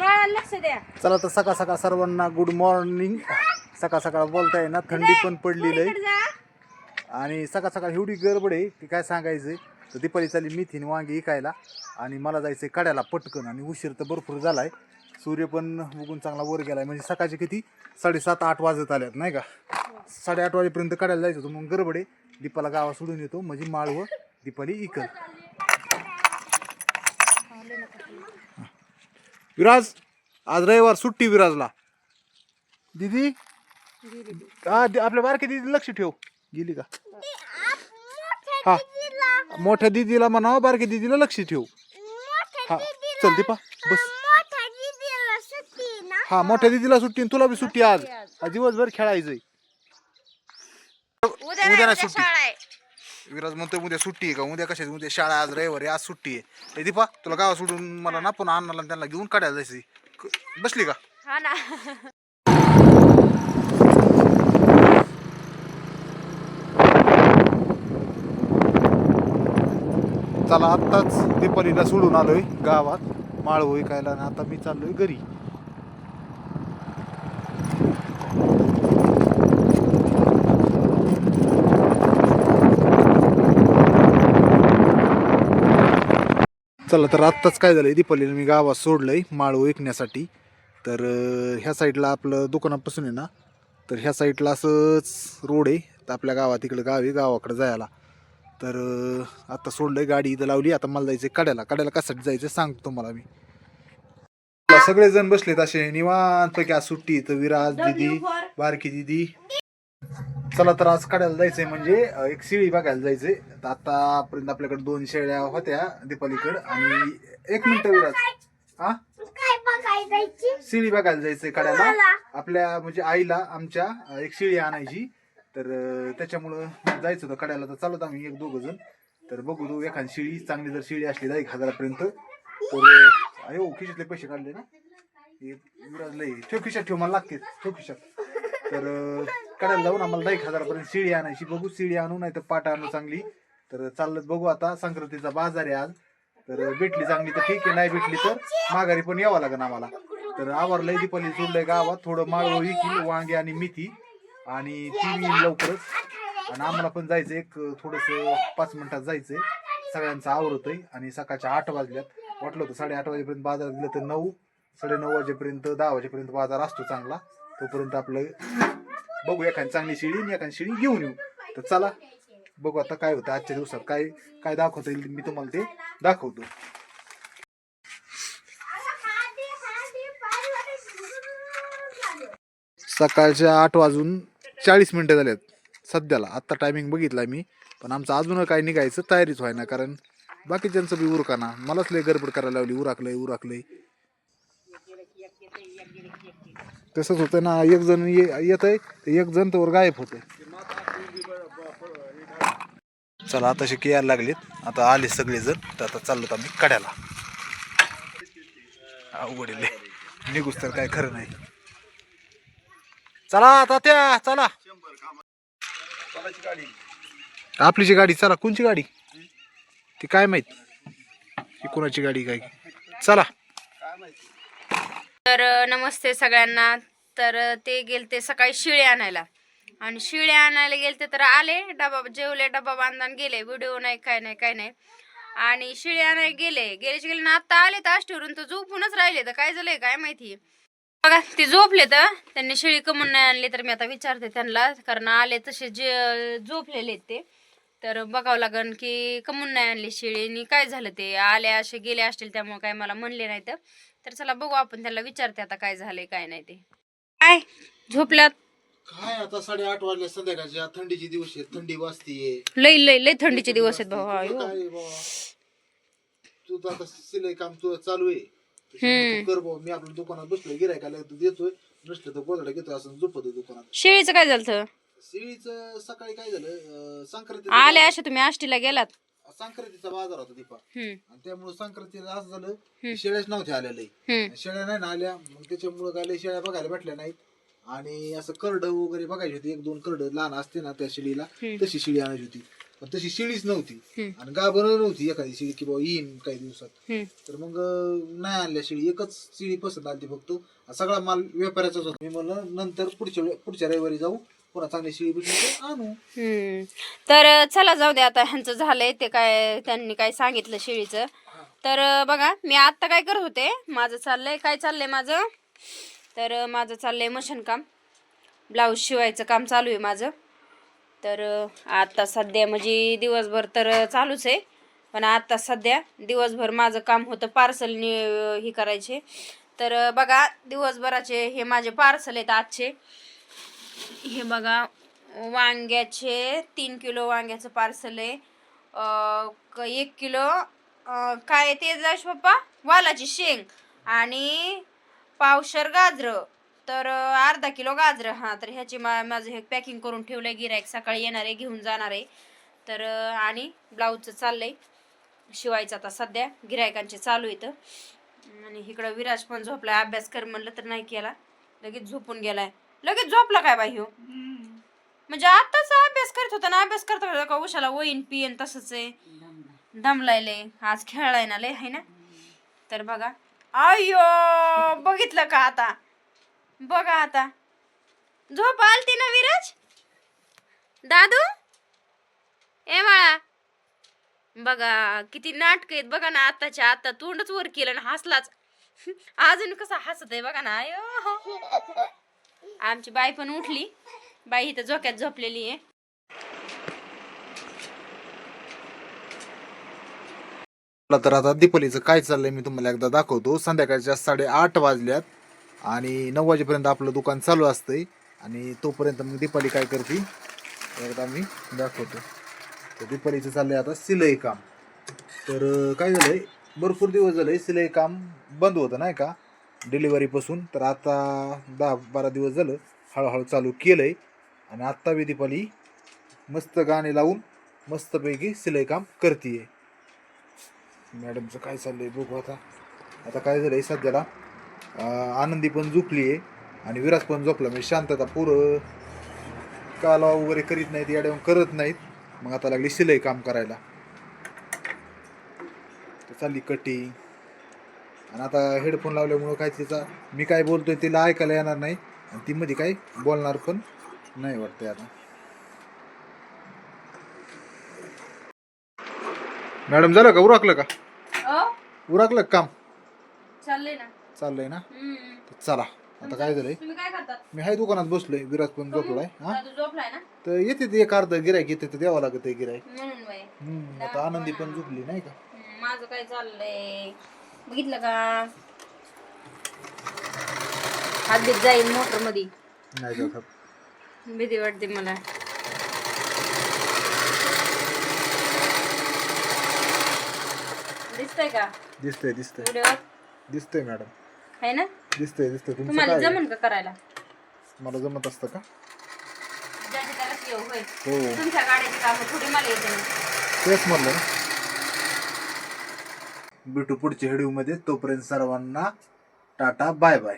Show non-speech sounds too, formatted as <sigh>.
बाळा लक्ष द्या. चला तर सकाळ सकाळ सर्वांना गुड मॉर्निंग सकाळ सकाळ बोलताय ना थंडी पण पडलेली आहे आणि सकाळ सकाळ एवढी गडबड आहे की काय सांगायचं तर दीपाली चालली मेथीने वांगी इकायला आणि मला जायचं आहे कड्याला पटकन आणि उशीर तर भरपूर झाला आहे सूर्य पण उगून चांगला वर गेला आहे म्हणजे सकाळचे किती? साडेसात आठ वाजत आल्यात नाही का? साडेआठ वाजेपर्यंत कड्याला जायचं होतं मग गडबड आहे. दीपाला गावा सोडून येतो म्हणजे माळव. दीपाली इकल विराज आज रविवार सुट्टी विराजला. दीदी? हा दि- आपल्या बारक्या दीदी लक्ष ठेव. गेली का? हा. मोठ्या दीदीला म्हणावं बारक्या दीदीला लक्ष ठेव. हा चल दीपा बस. हा मोठ्या दीदीला सुट्टी आणि तुला बी सुट्टी आज. आज दिवसभर खेळायचंय. उद्या उद्या नाही, नाही उद्या सुट्टी. शाळा आहे. विराज म्हणतोय उद्या सुट्टी आहे का? उद्या कशाची? उद्या शाळा आज रविवार आज सुट्टी आहे. दीपा तुला गावा सोडून मला ना पुन्हा अण्णाला त्यांना घेऊन काढायला जायचंय क- बसली का? हा ना. चला आत्ताच दीपालीला सोडून आलोय गावात. माळव विकायला आणि आता मी चाललोय घरी. चला तर आत्ताच काय झालंय? दीपालीला मी गावात सोडलंय माळव विकण्यासाठी. तर ह्या साईडला आपलं दुकानापासून आहे ना तर ह्या साईडला असंच रोड आहे. तर आपल्या गावात इकडं गाव आहे गावाकडे जायला. तर अं, आता सोडलंय गाडी इथं लावली. आता मला जायचंय कड्याला. कड्याला कशासाठी जायचं सांगतो तुम्हाला मी. सगळेजण बसलेत असे. निवांत पैकी आज सुट्टी तर विराज दिदी बारकी दिदी चला तर आज काढायला जायचंय म्हणजे एक शिळी बघायला जायचंय. तर आतापर्यंत आपल्याकडे दोन शेळ्या होत्या दीपालीकडे आणि एक मिनिट विराज. हा शिळी बघायला जायचंय काढायला. आपल्या म्हणजे आईला आमच्या एक शिळी आणायची. तर त्याच्यामुळं जायचं होतं काढायला. तर चालत आम्ही एक दोघ जण. तर बघू तो एखादी शिळी चांगली जर शिळी असली एक हजारापर्यंत तर अयो खिशातले पैसे काढले ना. हे विराज ठेव खिशात ठेव मला लागते ठेव खिशात. तर कड्याला जाऊन आम्हाला दहा एक हजारापर्यंत शिळी आणायची. बघू शिळी आणू नाही तर पाट आणू चांगली. तर चाललं बघू आता. संक्रांतीचा बाजार आहे आज. तर भेटली चांगली तर ठीक आहे. नाही भेटली तर माघारी पण यावं लागेल आम्हाला. तर आवरलंय दीपाली सोडलंय गावात. थोडं माळव विकील वांगे आणि मेथी. आणि ती येईल लवकरच. आणि आम्हाला पण जायचं एक थोडस पाच मिनिटात जायचंय. सगळ्यांचं आवरतोय. आणि सकाळच्या आठ वाजल्यात. वाटलं होतं साडेआठ वाजेपर्यंत बाजार दिलं तर नऊ साडे नऊ वाजेपर्यंत दहा वाजेपर्यंत बाजार असतो चांगला. तोपर्यंत आपलं बघू एखादी चांगली शिडी मी एखादी शिडी घेऊन येऊ. तर चला बघू आता काय होतं आजच्या दिवसात काय काय दाखवता येईल मी तुम्हाला ते दाखवतो. सकाळच्या आठ वाजून चाळीस मिनिटं झाल्यात सध्याला. आत्ता टायमिंग बघितला मी पण आमचं अजून काय निघायचं तयारीच व्हायना कारण बाकीच्यांचं बी उरकाना. मलाच लय गडबड करायला लावली उराकलंय उराकलंय. तसंच होतं ना एक जण येत आहे एक जण तर गायब होतंय चला आता शिके यायला लागलेत. आता आले सगळेजण तर आता चाललो आम्ही कड्याला. अवघड आहे निघूस तर काय खरं नाही. चला आता त्या चला. आपलीची गाडी चला कोणची गाडी? ती काय माहीत? ही कोणाची गाडी काय? चला. तर नमस्ते सगळ्यांना. तर ते गेलते सकाळी शिळे आणायला. आणि शिळे आणायला गेलते तर आले डबा जेवले डबा बांधून गेले. व्हिडिओ नाही काय नाही काय नाही. आणि शिळे आणायला गेले. गेलेच गेले ना आता आले तर आष्टीवरून. तर झोपूनच राहिले. तर काय झालंय काय माहिती? बघा ते झोपले तर त्यांनी शिळी कमून नाही आणली तर मी आता विचारते त्यांना. कारण आले तसे जे झोपलेले ते. तर बघावं लागन की कमून नाही आणली शिळी आणि काय झालं ते? आले असे गेले असतील त्यामुळे काय मला म्हणले नाही तर तर चला बघू आपण त्याला विचारते आता काय झालंय काय नाही ते. काय? झोपल्यात? काय आता साडेआठ वाजल्या संध्याकाळच्या थंडीचे दिवस आहेत. थंडी वाजतीये. लय लय लय थंडीचे दिवस आहेत भाऊ. काय बाबा? तुझं आता सिलाई काम तुझं चालू आहे. हम्म. तू कर बाबा मी आपल्या दुकानात बसलोय गिरायकाला तू देतोय. नसलं तर गोदडा घेतोय असं झोपतोय दुकानात. शेळीचं काय झालं सकाळी काय झालं? संक्रांती आले असे तुम्ही आष्टीला गेलात. संक्रांतीचा बाजार होता दीपा हम्म. आणि त्यामुळे संक्रांतीला असं झालं की शेळ्याच नव्हत्या आलेल्या हम्म. शेळ्या नाही ना आल्या मग त्याच्यामुळे काय शेळ्या बघायला भेटल्या नाहीत. आणि असं करड वगैरे बघायची होती एक दोन करड लहान असते ना त्या शिडीला हम्म. तशी शिडी आणायची होती. पण तशी शिळीच नव्हती. आणि गाभण नव्हती एखादी शिळी की बाबा येईन काही दिवसात. हम्म. तर मग अं, नाही आणल्या शिळी. एकच शिळी पसंत आली फक्त. सगळा माल व्यापाऱ्याचाच होता. मी म्हणलं नंतर पुढच्या पुढच्या रविवारी जाऊ. पुन्हा चांगली शिळी भेटली तर आणू. हम्म. तर चला जाऊ दे आता ह्यांचं झालंय ते काय त्यांनी काय सांगितलं शेळीचं. तर बघा मी आत्ता काय करत होते? माझं चाललंय काय चाललंय माझं? तर माझं चाललंय मशीन काम. ब्लाऊज शिवायचं काम चालू आहे माझं. तर आता सध्या म्हणजे दिवसभर तर चालूच आहे. पण आता सध्या दिवसभर माझं काम होतं पार्सल हे करायचे. तर बघा दिवसभराचे हे माझे पार्सल आहेत आजचे. हे बघा वांग्याचे तीन किलो वांग्याचं पार्सल आहे. क- एक किलो काय ते जाश पप्पा? वालाची शेंग आणि पावशर गाजरं. तर अर्धा किलो गाजरं. हां तर ह्याची मा माझं हे पॅकिंग करून ठेवलं आहे गिरायक सकाळी येणार आहे घेऊन जाणार आहे. तर आणि ब्लाऊजचं चाललं आहे शिवायचं आता सध्या. गिरायकांचे चालू येतं आणि इकडं विराज पण झोपला अभ्यास कर म्हणलं तर नाही केला. लगेच झोपून गेलाय. लगेच झोपला काय बाई ह्यो? म्हणजे आताच अभ्यास करत होता ना अभ्यास करत होता का उशाला वहीन पियन तसंच आहे. दमलायले आज खेळलाय ना लय है ना? तर बघा. अय्यो बघितलं का आता? बघा आता. झोप आलती ना विराज? दादू? ए बाळा बघा किती नाटक आहेत बघा ना आताच्या आता तोंडच वर केलं ना हसलाच. <laughs> अजून कसा हसत आहे बघा ना. अयो आमची बाई पण उठली. बाई इथं झोक्यात झोपलेली आहे. तर आता दीपालीचं काय चाललंय मी तुम्हाला एकदा दाखवतो. संध्याकाळच्या साडेआठ वाजल्यात आणि नऊ वाजेपर्यंत आपलं दुकान चालू असतंय. आणि तोपर्यंत मग दीपाली काय करते? एकदा मी दाखवतो. तर दीपालीचं चाललंय आता सिलाई काम. तर काय झालंय? भरपूर दिवस झाले सिलाई काम बंद होतं नाही का? डिलिव्हरीपासून तर आता दहा बारा दिवस झालं हळूहळू चालू केलं आहे आणि आत्ता बी दीपाली मस्त गाणे लावून मस्तपैकी सिलाई काम करतीये. मॅडमचं काय चाललं आहे बघू आता. आता काय झालं आहे सध्याला आनंदी पण झोपली आहे आणि विराज पण झोपला. म्हणजे शांतता पुरं काला वगैरे करीत नाहीत याड्या करत नाहीत. मग आता लागली शिलाई काम करायला. तर चालली कटिंग आणि आता हेडफोन लावल्यामुळं काय तिचा मी काय बोलतोय तिला ऐकायला येणार नाही. आणि ती मध्ये काय बोलणार पण नाही वाटतंय आता. मॅडम झालं का? उरकलं का? उरकलं काम? चाललंय ना. चाललंय ना. तर चला. आता काय झालंय? तुम्ही काय करतात मी हाय दुकानात बसलोय विराज पण झोपलाय हा? दादू झोपलाय ना? तर येते ते एक अर्ध गिरायक येते तर द्यावं लागत गिरायक म्हणून बाई हम्म आता आनंदी पण झोपली नाही का? हम्म, माझं काय चाललंय? बघितलं का? हात बीत जाईल मोटरमध्ये नाही. भीती वाटते मला. दिसतंय का? दिसतंय दिसतंय. व्हिडिओ दिसतंय मॅडम. आहे ना? दिसतंय दिसतंय. तुमचं तुम्हाला काय आहे? जमन का करायला? मला जमत असतं का? ज्याची त्याला येऊ होय. हो. तुमच्या गाड्याची कामं थोडी मला येते. ना तेच म्हणलं ना. भेटू पुढच्या व्हिडिओ तोपर्यंत सर्वांना टाटा बाय बाय.